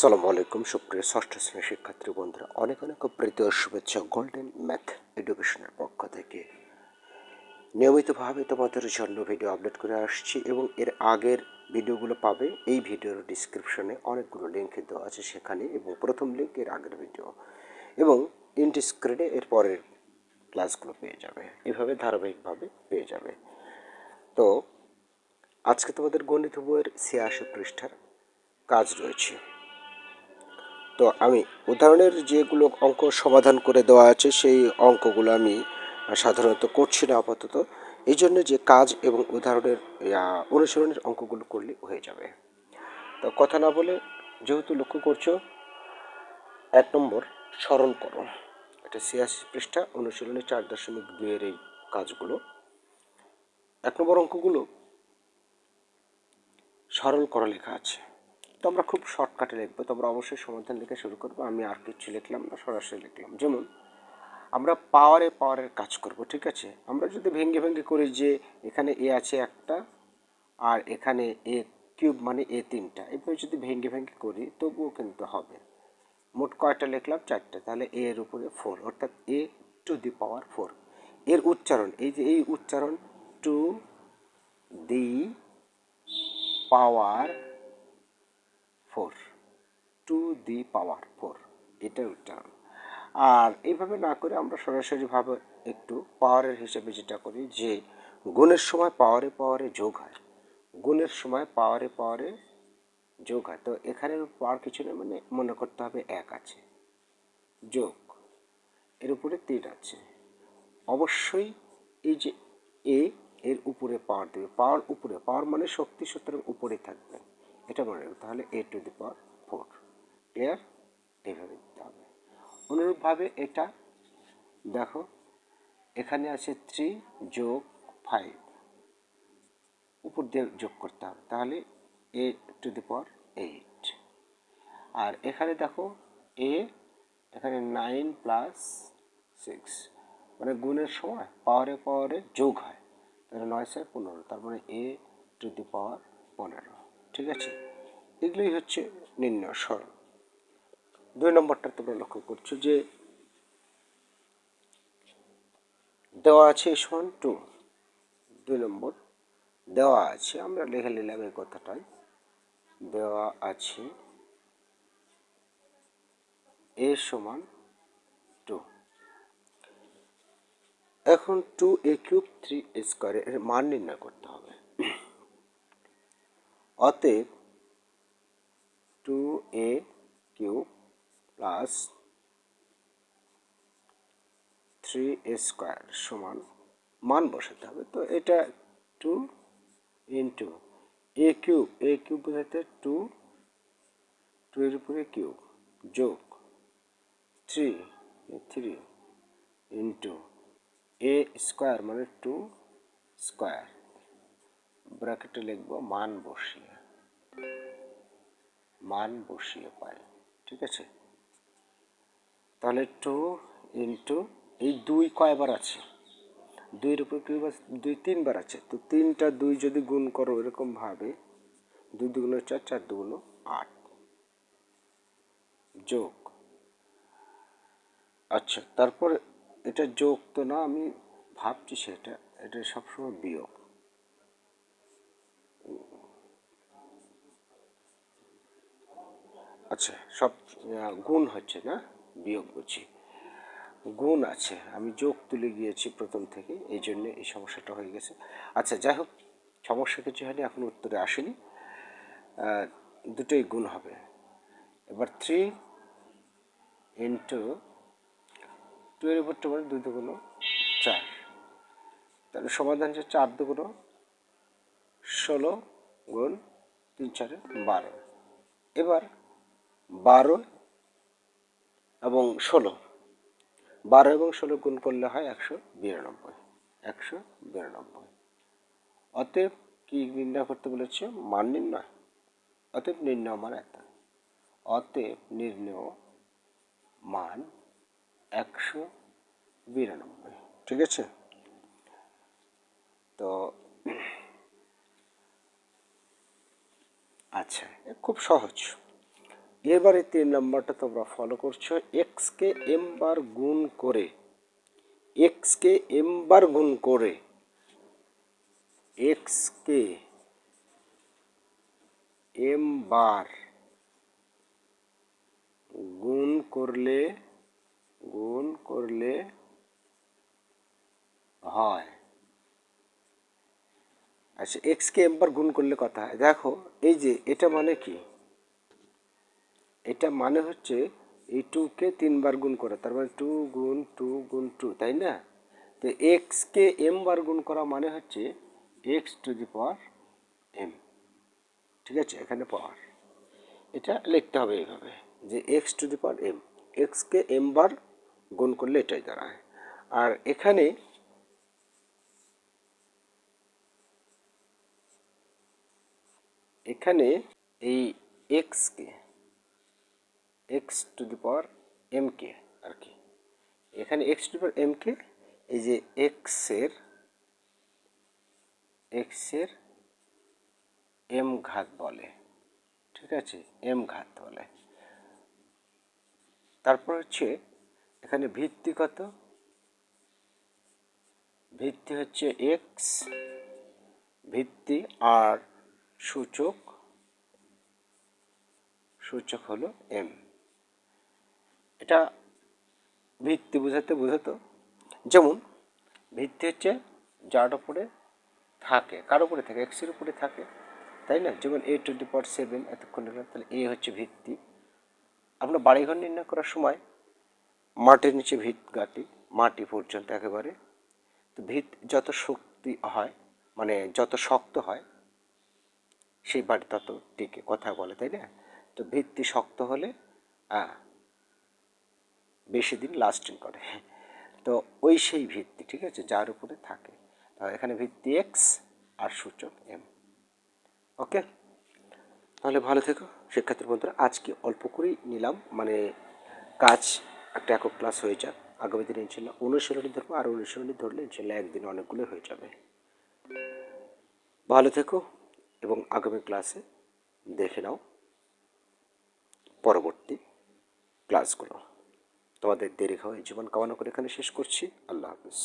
সালামু আলাইকুম, সুপ্রিয় ষষ্ঠ শ্রেণির শিক্ষার্থী বন্ধুরা। অনেক অনেক প্রীতি ও শুভেচ্ছা গোল্ডেন ম্যাথ এডুকেশনের পক্ষ থেকে। নিয়মিতভাবে তোমাদের জন্য ভিডিও আপলোড করে আসছি এবং এর আগের ভিডিওগুলো পাবে। এই ভিডিওর ডিসক্রিপশনে অনেকগুলো লিঙ্ক দেওয়া আছে সেখানে এবং প্রথম লিঙ্ক এর আগের ভিডিও এবং ইন্ট স্ক্রিনে এর পরের ক্লাসগুলো পেয়ে যাবে। এভাবে ধারাবাহিকভাবে পেয়ে যাবে। তো, আজকে তোমাদের গণিত বইয়ের ছিয়াশি পৃষ্ঠার কাজ রয়েছে। তো আমি উদাহরণের যেগুলো অঙ্ক সমাধান করে দেওয়া আছে, সেই অঙ্কগুলো আমি সাধারণত করছি না আপাতত। এই জন্য যে কাজ এবং উদাহরণের অনুসরণের অঙ্কগুলো করলে হয়ে যাবে। তো কথা না বলে যেহেতু লক্ষ্য করছ, এক নম্বর সরল করো। এটা ছিয়াশি পৃষ্ঠা, অনুশীলনে চার দশমিক দুইয়ের এই কাজগুলো। এক নম্বর অঙ্কগুলো সরল করা লেখা আছে। তো আমরা খুব শর্টকাটে লিখব। তোমরা অবশ্যই সমাধান লিখে শুরু করব। আমি আর কিছু লিখলাম না, সরাসরি লিখলাম। যেমন, আমরা পাওয়ারে পাওয়ারের কাজ করব, ঠিক আছে? আমরা যদি ভেঙ্গে ভেঙ্গে করি যে এখানে এ আছে একটা, আর এখানে এ কিউব মানে এ তিনটা, এভাবে যদি ভেঙ্গে ভেঙ্গে করি, তবুও কিন্তু হবে। মোট কয়টা লিখলাম? চারটে। তাহলে এ এর উপরে ফোর অর্থাৎ এ টু দি পাওয়ার ফোর এর উচ্চারণ, এই যে এই উচ্চারণ to the power four to the power four এটার উচ্চারণ আর এইভাবে না করে আমরা সরাসরিভাবে একটু পাওয়ারের হিসেবে যেটা করি যে, গুণের সময় পাওয়ারে পাওয়ারে যোগ হয়। গুণের সময় পাওয়ারে পাওয়ারে যোগ হয়। তো এখানে পাওয়ার কিছু না মানে মনে করতে হবে এক আছে। যোগ। এর উপরে তিন আছে। অবশ্যই এই যে এ, এর উপরে পাওয়ার দেবে। পাওয়ার উপরে পাওয়ার মানে শক্তি সুতরাং উপরে থাকবে। এটা মনে রাখবে তাহলে A to the power four clear এইভাবে দিতে হবে। অনুরূপভাবে এটা দেখো, এখানে আছে থ্রি যোগ ফাইভ উপর দিয়ে যোগ করতে হবে, তাহলে A to the power eight আর এখানে দেখো এ এখানে নাইন প্লাস সিক্স মানে গুণের সময়, পাওয়ারে পাওয়ারে যোগ হয়। তাহলে নয় ছয় পনেরো তার মানে এ টু দি পাওয়ার পনেরো। ঠিক আছে? এগুলোই হচ্ছে নির্ণয় সরল। দুই নম্বরটা তোমরা লক্ষ্য করছ যে দেওয়া আছে সমান টু। দুই নম্বর, দেওয়া আছে, আমরা লিখে নিলাম এই কথাটাই, দেওয়া আছে এ সমান টু। এখন two A cube three A স্কোয়ারে এর মান নির্ণয় করতে হবে। অতএব two A cube plus three A square সমান মান বসাতে হবে। তো এটা two into A cube A cube বোঝাতে টু টু এর উপরে কিউব যোগ three three into A square মানে টু স্কোয়ার ব্র্যাকেটে লিখব, মান বসিয়ে। মান বসিয়ে পাই, ঠিক আছে? তাহলে টু ইন্টু এই দুই কয়বার আছে? দুইয়ের উপর দুই তিনবার আছে। তো তিনটা দুই যদি গুণ করো এরকমভাবে দুই দুগুণ চার চার দুগুণ আট। যোগ। আচ্ছা তারপর এটা যোগ তো না, আমি ভাবছি সেটা, এটা সবসময় বিয়োগ। আচ্ছা সব গুণ হচ্ছে না? বিয়োগ বুঝছি গুণ আছে। আমি যোগ তুলে গিয়েছি প্রথম থেকে, এই জন্য এই সমস্যাটা হয়ে গেছে। আচ্ছা যাই হোক, সমস্যা কিছু হয়নি, এখন উত্তরে আসেনি। দুটোই গুণ হবে। এবার থ্রি ইন্টু টু এর উপর টু মানে দুই দুগুণ চার। তাহলে সমাধান হচ্ছে চার দুগুণ ষোলো গুণ তিন চারে বারো। এবার বারো এবং ষোলো। বারো এবং ষোলো গুণ করলে হয় একশো বিরানব্বই। একশো বিরানব্বই। অতএব কি নির্ণয় করতে বলেছে? মান নির্ণয়। অতএব নির্ণয় মান এত অতএব নির্ণয় মান একশো বিরানব্বই। ঠিক আছে? তো আচ্ছা খুব সহজ। এবারে তিন নম্বরটা তোমরা ফলো করছ। এক্সকে এম বার গুণ করে এক্সকে এম বার গুণ করে এক্সকে এম বার গুণ করলে গুণ করলে হয়। আচ্ছা এক্সকে এম বার গুণ করলে কথা দেখো, এই যে এটা মানে কি? এটা মানে হচ্ছে এই টুকে তিনবার গুণ করে, তার মানে টু গুণ টু গুণ টু তাই না? তো এক্সকে এম বার গুণ করা মানে হচ্ছে x to the power m ঠিক আছে? এখানে পাওয়ার এটা লিখতে হবে এইভাবে, যে x to the power m এক্সকে এম বার গুণ করলে এটাই দাঁড়ায়। আর এখানে এখানে এই এক্সকে x to the power m কে আর কি। এখানে x to the power m কে এই যে এক্সের এক্সের এম ঘাত বলে, ঠিক আছে? এম ঘাত বলে। তারপর হচ্ছে এখানে ভিত্তি কত? ভিত্তি হচ্ছে এক্স ভিত্তি আর সূচক সূচক হলো এম এটা ভিত্তি বোঝাতে বোঝাতো। যেমন, ভিত্তি হচ্ছে যার উপরে থাকে, কার উপরে থাকে এক্সের উপরে থাকে, তাই না? যেমন এ টোয়েন্টি পাওয়ার সেভেন এতক্ষণ তাহলে এ হচ্ছে ভিত্তি। আমরা বাড়িঘর নির্ণয় করার সময় মাটির নিচে ভিত গাঁটি মাটি পর্যন্ত একেবারে। তো ভিত যত শক্তি হয় মানে যত শক্ত হয়, সেই বাড়ি তত টিকে, কথা বলে, তাই না? তো ভিত্তি শক্ত হলে বেশি দিন লাস্টিং করে। তো ওই সেই ভিত্তি, ঠিক আছে? যার উপরে থাকে। তাহলে এখানে ভিত্তি এক্স আর সূচক এম ওকে তাহলে ভালো থেকো। শিক্ষার্থী বন্ধুরা, আজকে অল্প করেই নিলাম। মানে কাজ একটা একক ক্লাস হয়ে যাক। আগামী দিনে ইনশাল্লাহ অনুশীলনী ধরবো। আর অনুশীলনী ধরলে ইনশাল্লাহ একদিন অনেকগুলো হয়ে যাবে। ভালো থেকো এবং আগামী ক্লাসে দেখে নাও। পরবর্তী ক্লাসগুলো তোমাদের দেরি হয় জীবন কামনা করে এখানে শেষ করছি। আল্লাহ হাফিজ।